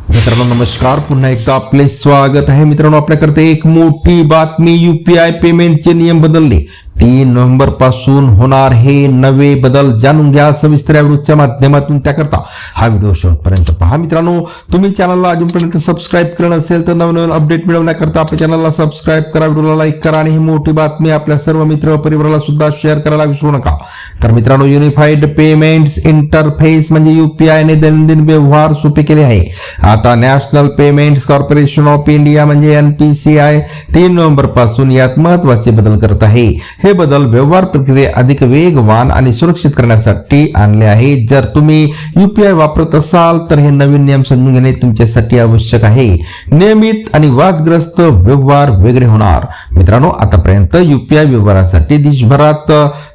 मित्रांनो नमस्कार. पुन्हा एकदा आपले स्वागत आहे. मित्रांनो आपल्याकडे एक मोठी बातमी युपीआय पेमेंटचे नियम बदलले. तीन नोव्हेंबरपासून होणार हे नवे बदल जाणून घ्या सविस्तर या व्हिडिओच्या माध्यमातून त्याकरता हा व्हिडिओ शेवटपर्यंत पहा. मित्रांनो तुम्ही चॅनलला अजूनपर्यंत सबस्क्राईब केलं नसेल तर नवनवीन अपडेट मिळवण्याकरता आपल्या चॅनलला सबस्क्राईब करा व्हिडिओला लाईक करा आणि ही मोठी बातमी आपल्या सर्व मित्र परिवाराला सुद्धा शेअर करायला विसरू नका. तर मित्रांनो युनिफाईड पेमेंट्स इंटरफेस म्हणजे युपीआय ने दैनंदिन व्यवहार सोपे केले आहे. आता national payments corporation of India म्हणजे एनपीसीआय तीन नोव्हेंबरपासून यात महत्त्वाचे बदल करत आहे. हे बदल व्यवहार प्रक्रिया अधिक वेगवान आणि सुरक्षित करण्यासाठी आणले आहे. जर तुम्ही युपीआय वापरत असाल तर हे नवीन नियम समजून घेणे तुमच्यासाठी आवश्यक आहे. नियमित आणि वादग्रस्त व्यवहार वेगळे होणार. मित्रांनो आतापर्यंत युपीआय व्यवहारासाठी देशभरात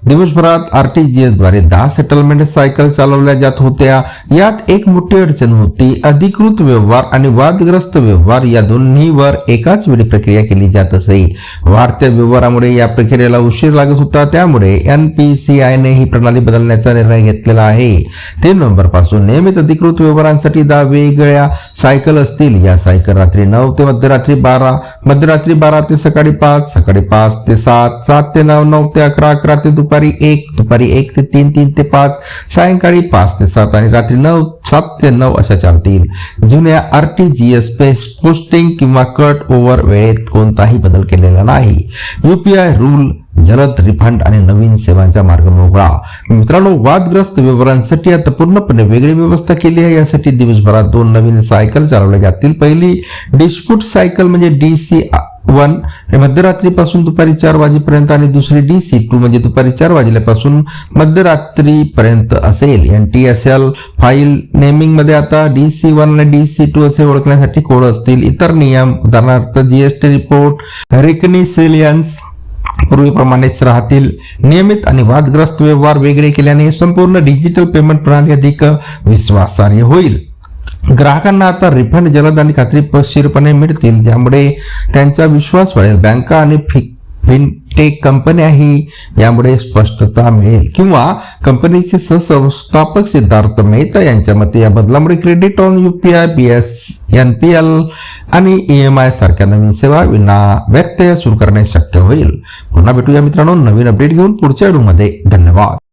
दिवसभरात आरटीजीएसद्वारे दहा सेटलमेंट सायकल चालवल्या जात होत्या. यात एक मोठी अडचण होती. अधिकृत व्यवहार आणि वादग्रस्त व्यवहार या दोन्हीवर एकाच वेळी प्रक्रिया केली जात असे. वाढत्या व्यवहारामुळे या प्रक्रियेला उशीर लागत होता त्यामुळे एनपीसीआय ने ही प्रणाली बदलण्याचा निर्णय घेतलेला आहे. तीन नोव्हेंबरपासून नियमित अधिकृत व्यवहारांसाठी दहा वेगळ्या सायकल असतील. या सायकल रात्री नऊ ते मध्यरात्री बारा मध्यरात्री बारा ते सकाळी पाच सकाळी पाच ते सात सात ते नऊ नऊ ते अकरा अकरा ते दुपारी एक दुपारी एक ते तीन तीन ते पाच सायंकाळी पाच ते सात आणि रात्री नऊ सात ते नऊ अशा चालतील जुन्या आरटीजीएस पोस्टिंग किंवा कट ओव्हर वेळेत कोणताही बदल केलेला नाही. युपीआय रूल जलद रिफंड आणि नवीन सेवांचा मार्ग मोकळा मित्रांनो वादग्रस्त व्यवहारांसाठी आता पूर्णपणे वेगळी व्यवस्था केली आहे. यासाठी दिवसभरात दोन नवीन सायकल चालवल्या जातील. पहिली डिस्प्यूट सायकल म्हणजे डीसी वन मध्यरात्रीपासून दुपारी चार वाजेपर्यंत आणि दुसरी डी सी टू म्हणजे दुपारी चार वाजल्यापासून मध्यरात्रीपर्यंत असेल. N T S L file नेमिंगमध्ये आता डी सी वन आणि डी सी टू असे ओळखण्यासाठी कोड असतील. इतर नियम उदाहरणार्थ जीएसटी रिपोर्ट रेकनिसेलियन्स पूर्वीप्रमाणेच राहतील. नियमित आणि वादग्रस्त व्यवहार वेगळे केल्याने संपूर्ण डिजिटल पेमेंट प्रणाली अधिक विश्वासार्ह होईल. ग्राहकांना आता रिफंड जलद आणि खात्रीशीरपणे मिळतील ज्यामुळे त्यांचा विश्वास वाढेल. बँका आणि फिन फिनटेक कंपन्याही यामुळे स्पष्टता मिळेल. किंवा कंपनीचे सहसंस्थापक सिद्धार्थ मेहता यांच्या मते या बदलामुळे credit on UPI B S N P L आणि ईएमआय सारख्या नवीन सेवा विना व्यत्यय सुरू करणे शक्य होईल. पुन्हा भेटूया मित्रांनो नवीन अपडेट घेऊन पुढच्या व्हिडिओमध्ये धन्यवाद.